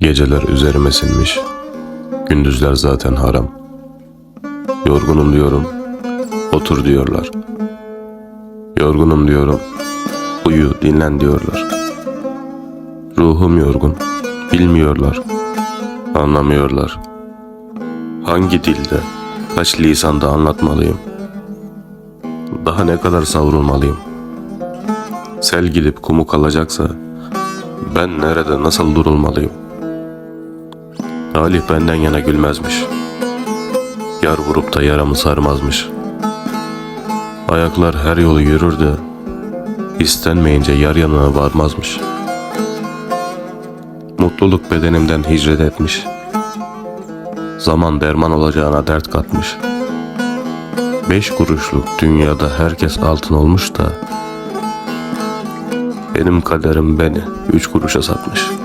Geceler üzerime sinmiş. Gündüzler zaten haram. Yorgunum diyorum. Otur diyorlar. Yorgunum diyorum. Uyu, dinlen diyorlar. Ruhum yorgun. Bilmiyorlar. Anlamıyorlar. Hangi dilde, kaç lisanda anlatmalıyım? Daha ne kadar savrulmalıyım? Sel gidip kumu kalacaksa ben nerede nasıl durulmalıyım? Talih benden yana gülmezmiş. Yar vurup da yaramı sarmazmış. Ayaklar her yolu yürür de istenmeyince yar yanına varmazmış. Mutluluk bedenimden hicret etmiş. Zaman derman olacağına dert katmış. Beş kuruşluk dünyada herkes altın olmuş da benim kaderim beni üç kuruşa satmış.''